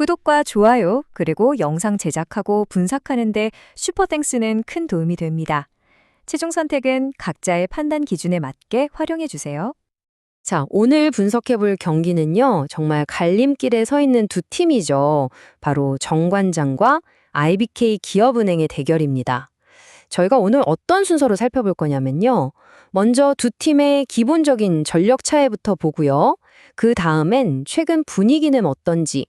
구독과 좋아요, 그리고 영상 제작하고 분석하는데 슈퍼땡스는 큰 도움이 됩니다. 최종 선택은 각자의 판단 기준에 맞게 활용해 주세요. 자, 오늘 분석해 볼 경기는요, 정말 갈림길에 서 있는 두 팀이죠. 바로 정관장과 IBK 기업은행의 대결입니다. 저희가 오늘 어떤 순서로 살펴볼 거냐면요. 먼저 두 팀의 기본적인 전력 차이부터 보고요. 그 다음엔 최근 분위기는 어떤지,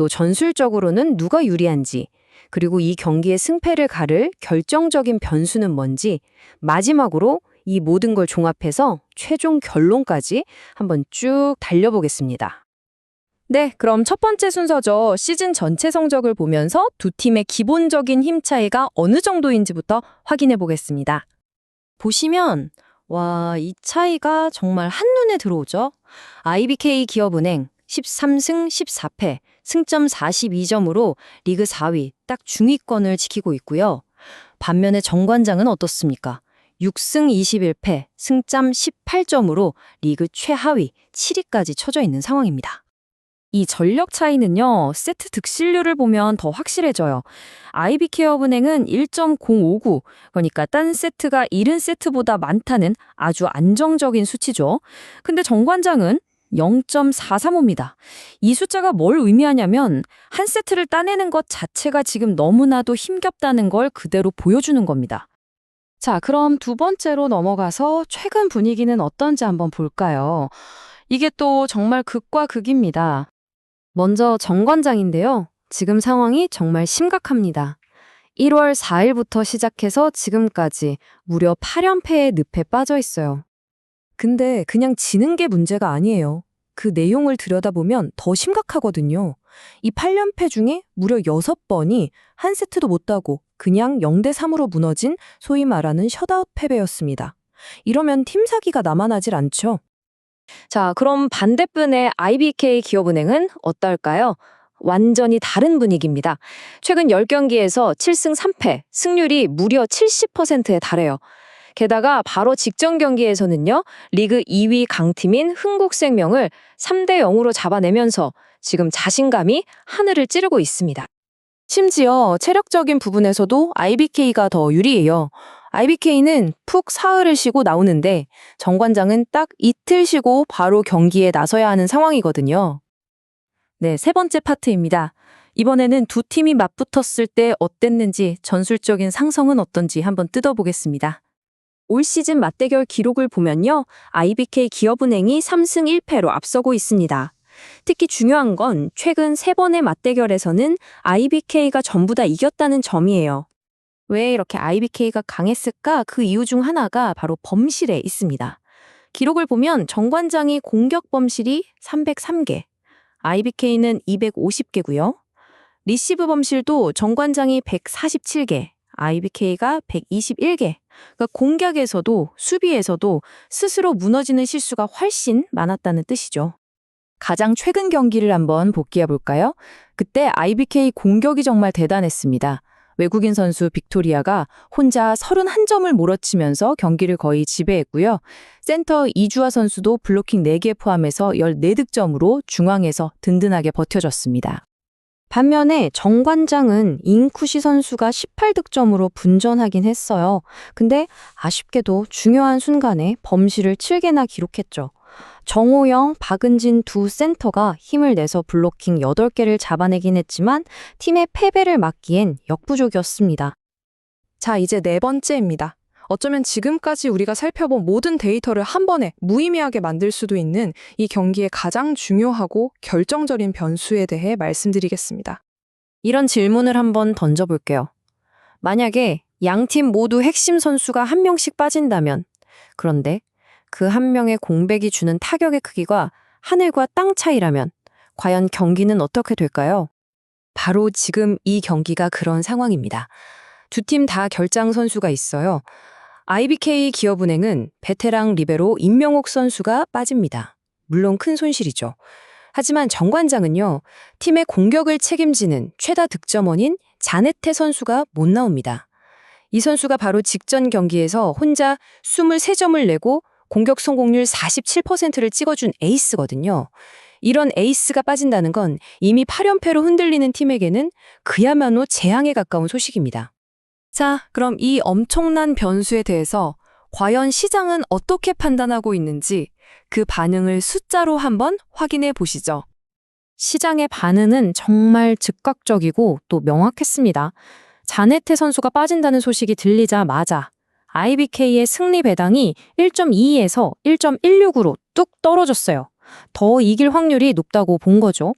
또 전술적으로는 누가 유리한지, 그리고 이 경기의 승패를 가를 결정적인 변수는 뭔지, 마지막으로 이 모든 걸 종합해서 최종 결론까지 한번 쭉 달려보겠습니다. 네, 그럼 첫 번째 순서죠. 시즌 전체 성적을 보면서 두 팀의 기본적인 힘 차이가 어느 정도인지부터 확인해 보겠습니다. 보시면 와, 이 차이가 정말 한눈에 들어오죠. IBK 기업은행 13승 14패, 승점 42점으로 리그 4위, 딱 중위권을 지키고 있고요. 반면에 정관장은 어떻습니까? 6승 21패, 승점 18점으로 리그 최하위 7위까지 처져 있는 상황입니다. 이 전력 차이는요, 세트 득실률을 보면 더 확실해져요. IB케어은행은 1.059, 그러니까 딴 세트가 70세트보다 많다는 아주 안정적인 수치죠. 근데 정관장은 0.435입니다. 이 숫자가 뭘 의미하냐면 한 세트를 따내는 것 자체가 지금 너무나도 힘겹다는 걸 그대로 보여주는 겁니다. 자, 그럼 두 번째로 넘어가서 최근 분위기는 어떤지 한번 볼까요? 이게 또 정말 극과 극입니다. 먼저 정관장인데요. 지금 상황이 정말 심각합니다. 1월 4일부터 시작해서 지금까지 무려 8연패의 늪에 빠져 있어요. 근데 그냥 지는 게 문제가 아니에요. 그 내용을 들여다보면 더 심각하거든요. 이 8연패 중에 무려 6번이 한 세트도 못 따고 그냥 0대 3으로 무너진 소위 말하는 셧아웃 패배였습니다. 이러면 팀 사기가 남아나질 않죠. 자, 그럼 반대편의 IBK 기업은행은 어떨까요? 완전히 다른 분위기입니다. 최근 10경기에서 7승 3패, 승률이 무려 70%에 달해요. 게다가 바로 직전 경기에서는요, 리그 2위 강팀인 흥국생명을 3대 0으로 잡아내면서 지금 자신감이 하늘을 찌르고 있습니다. 심지어 체력적인 부분에서도 IBK가 더 유리해요. IBK는 푹 사흘을 쉬고 나오는데 정관장은 딱 이틀 쉬고 바로 경기에 나서야 하는 상황이거든요. 네, 세 번째 파트입니다. 이번에는 두 팀이 맞붙었을 때 어땠는지 전술적인 상성은 어떤지 한번 뜯어보겠습니다. 올 시즌 맞대결 기록을 보면요. IBK 기업은행이 3승 1패로 앞서고 있습니다. 특히 중요한 건 최근 세 번의 맞대결에서는 IBK가 전부 다 이겼다는 점이에요. 왜 이렇게 IBK가 강했을까? 그 이유 중 하나가 바로 범실에 있습니다. 기록을 보면 정관장이 공격 범실이 303개, IBK는 250개고요. 리시브 범실도 정관장이 147개, IBK가 121개. 그러니까 공격에서도 수비에서도 스스로 무너지는 실수가 훨씬 많았다는 뜻이죠. 가장 최근 경기를 한번 복귀해 볼까요? 그때 IBK 공격이 정말 대단했습니다. 외국인 선수 빅토리아가 혼자 31점을 몰아치면서 경기를 거의 지배했고요. 센터 이주아 선수도 블로킹 4개 포함해서 14득점으로 중앙에서 든든하게 버텨줬습니다. 반면에 정관장은 인쿠시 선수가 18득점으로 분전하긴 했어요. 근데 아쉽게도 중요한 순간에 범실을 7개나 기록했죠. 정호영, 박은진 두 센터가 힘을 내서 블로킹 8개를 잡아내긴 했지만 팀의 패배를 막기엔 역부족이었습니다. 자, 이제 네 번째입니다. 어쩌면 지금까지 우리가 살펴본 모든 데이터를 한 번에 무의미하게 만들 수도 있는 이 경기의 가장 중요하고 결정적인 변수에 대해 말씀드리겠습니다. 이런 질문을 한번 던져볼게요. 만약에 양팀 모두 핵심 선수가 한 명씩 빠진다면, 그런데 그 한 명의 공백이 주는 타격의 크기가 하늘과 땅 차이라면, 과연 경기는 어떻게 될까요? 바로 지금 이 경기가 그런 상황입니다. 두 팀 다 결장 선수가 있어요. IBK 기업은행은 베테랑 리베로 임명옥 선수가 빠집니다. 물론 큰 손실이죠. 하지만 정관장은요, 팀의 공격을 책임지는 최다 득점원인 자네테 선수가 못 나옵니다. 이 선수가 바로 직전 경기에서 혼자 23점을 내고 공격 성공률 47%를 찍어준 에이스거든요. 이런 에이스가 빠진다는 건 이미 8연패로 흔들리는 팀에게는 그야말로 재앙에 가까운 소식입니다. 자, 그럼 이 엄청난 변수에 대해서 과연 시장은 어떻게 판단하고 있는지 그 반응을 숫자로 한번 확인해 보시죠. 시장의 반응은 정말 즉각적이고 또 명확했습니다. 자네테 선수가 빠진다는 소식이 들리자마자 IBK의 승리 배당이 1.22에서 1.16으로 뚝 떨어졌어요. 더 이길 확률이 높다고 본 거죠.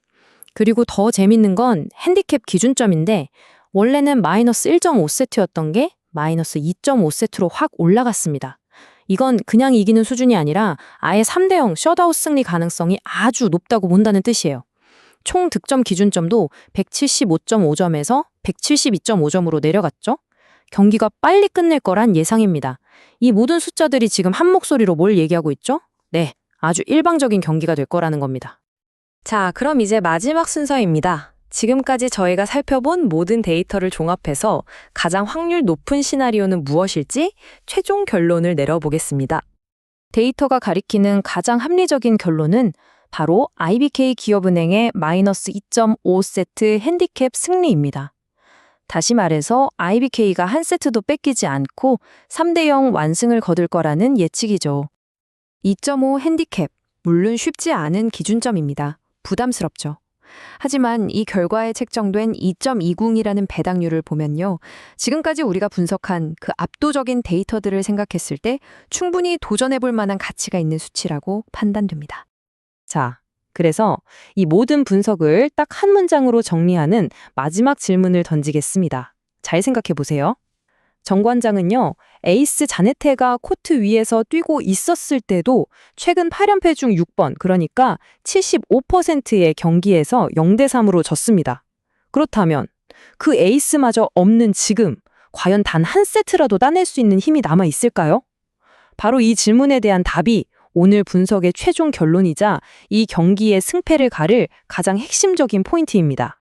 그리고 더 재밌는 건 핸디캡 기준점인데 원래는 마이너스 1.5세트였던 게 마이너스 2.5세트로 확 올라갔습니다. 이건 그냥 이기는 수준이 아니라 아예 3대0 셧아웃 승리 가능성이 아주 높다고 본다는 뜻이에요. 총 득점 기준점도 175.5점에서 172.5점으로 내려갔죠. 경기가 빨리 끝낼 거란 예상입니다. 이 모든 숫자들이 지금 한 목소리로 뭘 얘기하고 있죠? 네, 아주 일방적인 경기가 될 거라는 겁니다. 자, 그럼 이제 마지막 순서입니다. 지금까지 저희가 살펴본 모든 데이터를 종합해서 가장 확률 높은 시나리오는 무엇일지 최종 결론을 내려보겠습니다. 데이터가 가리키는 가장 합리적인 결론은 바로 IBK 기업은행의 마이너스 2.5 세트 핸디캡 승리입니다. 다시 말해서 IBK가 한 세트도 뺏기지 않고 3대 0 완승을 거둘 거라는 예측이죠. 2.5 핸디캡, 물론 쉽지 않은 기준점입니다. 부담스럽죠. 하지만 이 결과에 책정된 2.20이라는 배당률을 보면요. 지금까지 우리가 분석한 그 압도적인 데이터들을 생각했을 때 충분히 도전해 볼 만한 가치가 있는 수치라고 판단됩니다. 자, 그래서 이 모든 분석을 딱 한 문장으로 정리하는 마지막 질문을 던지겠습니다. 잘 생각해 보세요. 정관장은요, 에이스 자네테가 코트 위에서 뛰고 있었을 때도 최근 8연패 중 6번, 그러니까 75%의 경기에서 0대3으로 졌습니다. 그렇다면 그 에이스마저 없는 지금, 과연 단 한 세트라도 따낼 수 있는 힘이 남아 있을까요? 바로 이 질문에 대한 답이 오늘 분석의 최종 결론이자 이 경기의 승패를 가를 가장 핵심적인 포인트입니다.